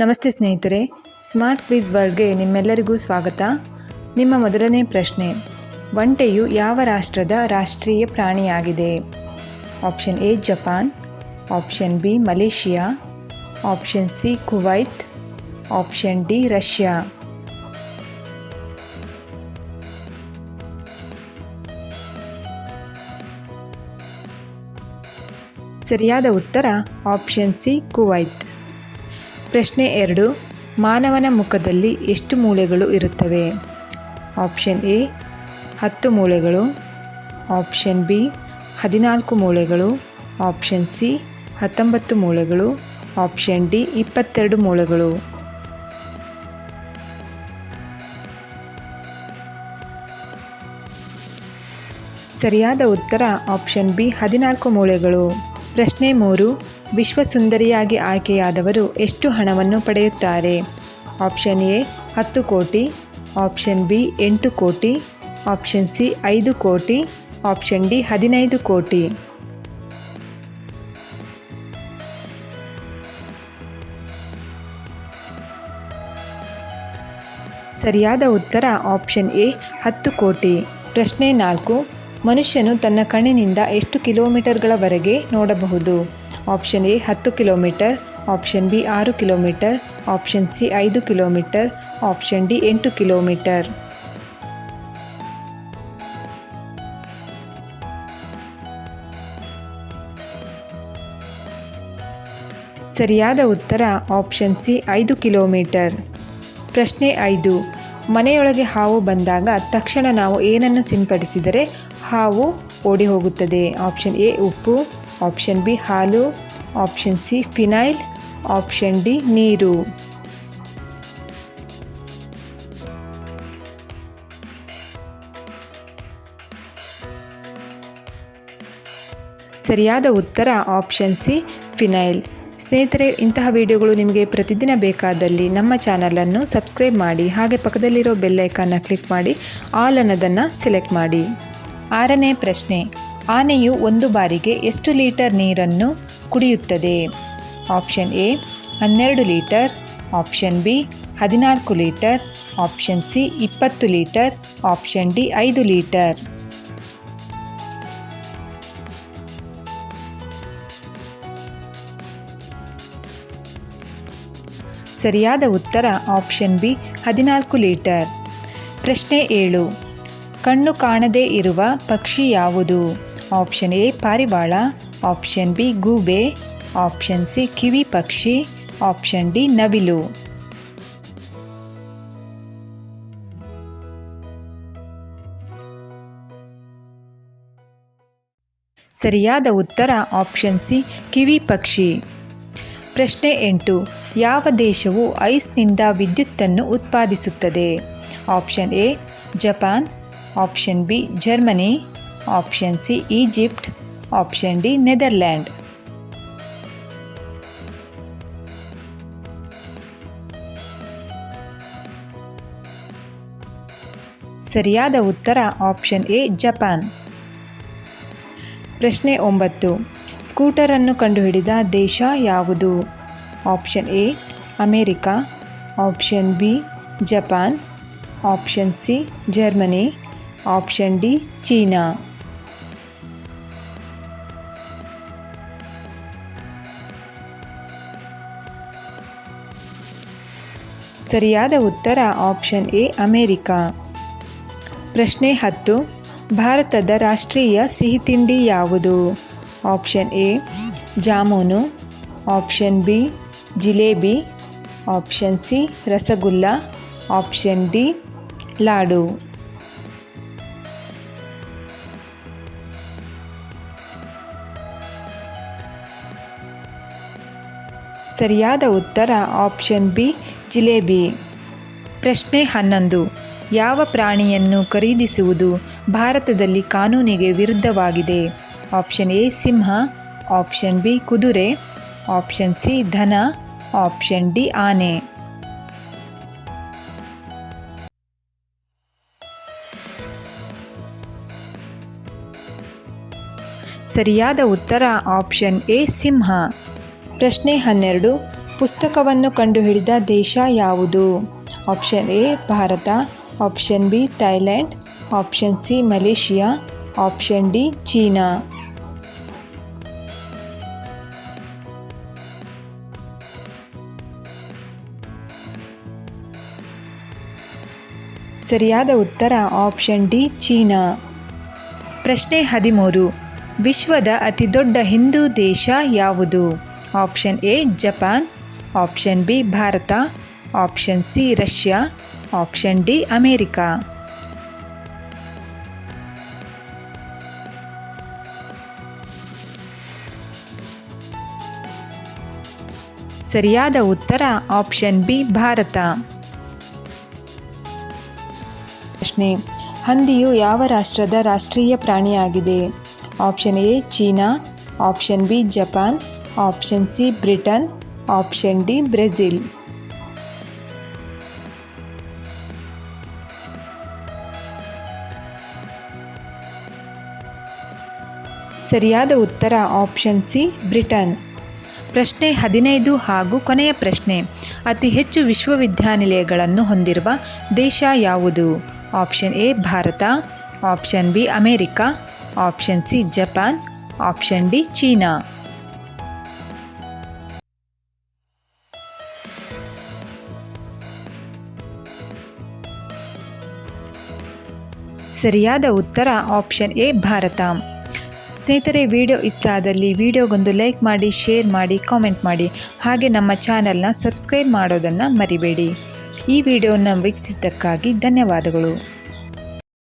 ನಮಸ್ತೆ ಸ್ನೇಹಿತರೆ, smart quiz ವರ್ಲ್ಡ್ಗೆ ನಿಮ್ಮೆಲ್ಲರಿಗೂ ಸ್ವಾಗತ. ನಿಮ್ಮ ಮೊದಲನೇ ಪ್ರಶ್ನೆ, ಒಂಟೆಯು ಯಾವ ರಾಷ್ಟ್ರದ ರಾಷ್ಟ್ರೀಯ ಪ್ರಾಣಿಯಾಗಿದೆ? Option A, Japan. Option B, Malaysia. Option C, Kuwait. Option D, Russia. ಸರಿಯಾದ ಉತ್ತರ, ಆಪ್ಷನ್ ಸಿ, ಕುವೈತ್. ಪ್ರಶ್ನೆ ಎರಡು, ಮಾನವನ ಮುಖದಲ್ಲಿ ಎಷ್ಟು ಮೂಳೆಗಳು ಇರುತ್ತವೆ? ಆಪ್ಷನ್ ಎ, ಹತ್ತು ಮೂಳೆಗಳು. ಆಪ್ಷನ್ ಬಿ, ಹದಿನಾಲ್ಕು ಮೂಳೆಗಳು. ಆಪ್ಷನ್ ಸಿ, ಹತ್ತೊಂಬತ್ತು ಮೂಳೆಗಳು. ಆಪ್ಷನ್ ಡಿ, ಇಪ್ಪತ್ತೆರಡು ಮೂಳೆಗಳು. ಸರಿಯಾದ ಉತ್ತರ ಆಪ್ಷನ್ ಬಿ, ಹದಿನಾಲ್ಕು ಮೂಳೆಗಳು. ಪ್ರಶ್ನೆ ಮೂರು ವಿಶ್ವ ಸುಂದರಿಯಾಗಿ ಆಯ್ಕೆಯಾದವರು ಎಷ್ಟು ಹಣವನ್ನು ಪಡೆಯುತ್ತಾರೆ? ಆಪ್ಷನ್ ಎ, ಹತ್ತು ಕೋಟಿ. ಆಪ್ಷನ್ ಬಿ, ಎಂಟು ಕೋಟಿ. ಆಪ್ಷನ್ ಸಿ, ಐದು ಕೋಟಿ. ಆಪ್ಷನ್ ಡಿ, ಹದಿನೈದು ಕೋಟಿ. ಸರಿಯಾದ ಉತ್ತರ ಆಪ್ಷನ್ ಎ, ಹತ್ತು ಕೋಟಿ. ಪ್ರಶ್ನೆ ನಾಲ್ಕು, ಮನುಷ್ಯನು ತನ್ನ ಕಣ್ಣಿನಿಂದ ಎಷ್ಟು ಕಿಲೋಮೀಟರ್ಗಳವರೆಗೆ ನೋಡಬಹುದು? ಆಪ್ಷನ್ ಎ ಹತ್ತು ಕಿಲೋಮೀಟರ್, ಆಪ್ಷನ್ ಬಿ ಆರು ಕಿಲೋಮೀಟರ್, ಆಪ್ಷನ್ ಸಿ ಐದು ಕಿಲೋಮೀಟರ್, ಆಪ್ಷನ್ ಡಿ ಎಂಟು ಕಿಲೋಮೀಟರ್. ಸರಿಯಾದ ಉತ್ತರ ಆಪ್ಷನ್ ಸಿ ಐದು ಕಿಲೋಮೀಟರ್. ಪ್ರಶ್ನೆ ಐದು, ಮನೆಯೊಳಗೆ ಹಾವು ಬಂದಾಗ ತಕ್ಷಣ ನಾವು ಏನನ್ನು ಸಿಂಪಡಿಸಿದರೆ ಹಾವು ಓಡಿ ಹೋಗುತ್ತದೆ? ಆಪ್ಷನ್ ಎ ಉಪ್ಪು ಆಪ್ಷನ್ ಬಿ ಹಾಲು, option C phenyl, option D ನೀರು. ಸರಿಯಾದ ಉತ್ತರ ಆಪ್ಷನ್ ಸಿ ಫಿನೈಲ್. ಸ್ನೇಹಿತರೆ, ಇಂತಹ ವಿಡಿಯೋಗಳು ನಿಮಗೆ ಪ್ರತಿದಿನ ಬೇಕಾದಲ್ಲಿ ನಮ್ಮ ಚಾನಲನ್ನು ಸಬ್ಸ್ಕ್ರೈಬ್ ಮಾಡಿ, ಹಾಗೆ ಪಕ್ಕದಲ್ಲಿರೋ ಬೆಲ್ಲೈಕನ್ನ ಕ್ಲಿಕ್ ಮಾಡಿ, ಆಲ್ ಅನ್ನೋದನ್ನು ಸೆಲೆಕ್ಟ್ ಮಾಡಿ. ಆರನೇ ಪ್ರಶ್ನೆ. ಆನೆಯು ಒಂದು ಬಾರಿಗೆ ಎಷ್ಟು ಲೀಟರ್ ನೀರನ್ನು ಕುಡಿಯುತ್ತದೆ? ಆಪ್ಷನ್ ಎ, ಹನ್ನೆರಡು ಲೀಟರ್. ಆಪ್ಷನ್ ಬಿ, ಹದಿನಾಲ್ಕು ಲೀಟರ್. ಆಪ್ಷನ್ ಸಿ, ಇಪ್ಪತ್ತು ಲೀಟರ್. ಆಪ್ಷನ್ ಡಿ, ಐದು ಲೀಟರ್. ಸರಿಯಾದ ಉತ್ತರ ಆಪ್ಷನ್ ಬಿ, ಹದಿನಾಲ್ಕು ಲೀಟರ್. ಪ್ರಶ್ನೆ ಏಳು, ಕಣ್ಣು ಕಾಣದೇ ಇರುವ ಪಕ್ಷಿ ಯಾವುದು? ಆಪ್ಷನ್ ಎ, ಪಾರಿವಾಳ. ಆಪ್ಷನ್ ಬಿ, ಗೂಬೆ. ಆಪ್ಷನ್ ಸಿ, ಕಿವಿ ಪಕ್ಷಿ. ಆಪ್ಷನ್ ಡಿ, ನವಿಲು. ಸರಿಯಾದ ಉತ್ತರ, ಆಪ್ಷನ್ ಸಿ, ಕಿವಿ ಪಕ್ಷಿ. ಪ್ರಶ್ನೆ ಎಂಟು, ಯಾವ ದೇಶವು ಐಸ್ನಿಂದ ವಿದ್ಯುತ್ತನ್ನು ಉತ್ಪಾದಿಸುತ್ತದೆ? Option A, Japan. Option B, Germany. Option C Egypt option D Netherland ಸರಿಯಾದ ಉತ್ತರ ಆಪ್ಷನ್ ಎ ಜಪಾನ್ ಪ್ರಶ್ನೆ ಒಂಬತ್ತು. ಸ್ಕೂಟರನ್ನು ಕಂಡುಹಿಡಿದ ದೇಶ ಯಾವುದು? Option A America option B Japan option C Germany option D China ಸರಿಯಾದ ಉತ್ತರ ಆಪ್ಷನ್ ಎ, ಅಮೇರಿಕಾ. ಪ್ರಶ್ನೆ ಹತ್ತು, ಭಾರತದ ರಾಷ್ಟ್ರೀಯ ಸಿಹಿತಿಂಡಿ ಯಾವುದು? Option A, jamun. Option B, jalebi. Option C, rasgulla. Option D, laddu. ಸರಿಯಾದ ಉತ್ತರ ಆಪ್ಷನ್ ಬಿ, ಜಿಲೇಬಿ. ಪ್ರಶ್ನೆ ಹನ್ನೊಂದು. ಯಾವ ಪ್ರಾಣಿಯನ್ನು ಖರೀದಿಸುವುದು ಭಾರತದಲ್ಲಿ ಕಾನೂನಿಗೆ ವಿರುದ್ಧವಾಗಿದೆ? ಆಪ್ಷನ್ ಎ, ಸಿಂಹ. ಆಪ್ಷನ್ ಬಿ, ಕುದುರೆ. ಆಪ್ಷನ್ ಸಿ, ಧನ. ಆಪ್ಷನ್ ಡಿ, ಆನೆ. ಸರಿಯಾದ ಉತ್ತರ ಆಪ್ಷನ್ ಎ, ಸಿಂಹ. ಪ್ರಶ್ನೆ ಹನ್ನೆರಡು, ಪುಸ್ತಕವನ್ನು ಕಂಡುಹಿಡಿದ ದೇಶ ಯಾವುದು? Option A, Bharat, option B Thailand option C, Malaysia, option D, China. ಸರಿಯಾದ ಉತ್ತರ, ಆಪ್ಷನ್ ಡಿ, ಚೀನಾ. ಪ್ರಶ್ನೆ ಹದಿಮೂರು, ವಿಶ್ವದ ಅತಿದೊಡ್ಡ ಹಿಂದೂ ದೇಶ ಯಾವುದು? Option A, Japan. Option B, Bharat. Option C, Russia. Option D, America. ಸರಿಯಾದ ಉತ್ತರ, ಆಪ್ಷನ್ ಬಿ, ಭಾರತ. ಪ್ರಶ್ನೆ, ಹಂದಿಯು ಯಾವ ರಾಷ್ಟ್ರದ ರಾಷ್ಟ್ರೀಯ ಪ್ರಾಣಿಯಾಗಿದೆ? Option A, China. Option B, Japan. Option C, Britain. Option D, Brazil. ಸರಿಯಾದ ಉತ್ತರ, ಆಪ್ಷನ್ ಸಿ, ಬ್ರಿಟನ್. ಪ್ರಶ್ನೆ ಹದಿನೈದು ಹಾಗೂ ಕೊನೆಯ ಪ್ರಶ್ನೆ. ಅತಿ ಹೆಚ್ಚು ವಿಶ್ವವಿದ್ಯಾನಿಲಯಗಳನ್ನು ಹೊಂದಿರುವ ದೇಶ ಯಾವುದು? Option A, Bharat. Option B, America. Option C, Japan. Option D, China. ಸರಿಯಾದ ಉತ್ತರ ಆಪ್ಷನ್ ಎ, ಭಾರತ. ಸ್ನೇಹಿತರೆ, ವಿಡಿಯೋ ಇಷ್ಟ ಆದಲ್ಲಿ ವಿಡಿಯೋಗೊಂದು ಲೈಕ್ ಮಾಡಿ, ಶೇರ್ ಮಾಡಿ, ಕಾಮೆಂಟ್ ಮಾಡಿ. ಹಾಗೆ ನಮ್ಮ ಚಾನಲ್ನ ಸಬ್ಸ್ಕ್ರೈಬ್ ಮಾಡೋದನ್ನು ಮರಿಬೇಡಿ. ಈ ವಿಡಿಯೋನ ವೀಕ್ಷಿಸಿದ್ದಕ್ಕಾಗಿ ಧನ್ಯವಾದಗಳು.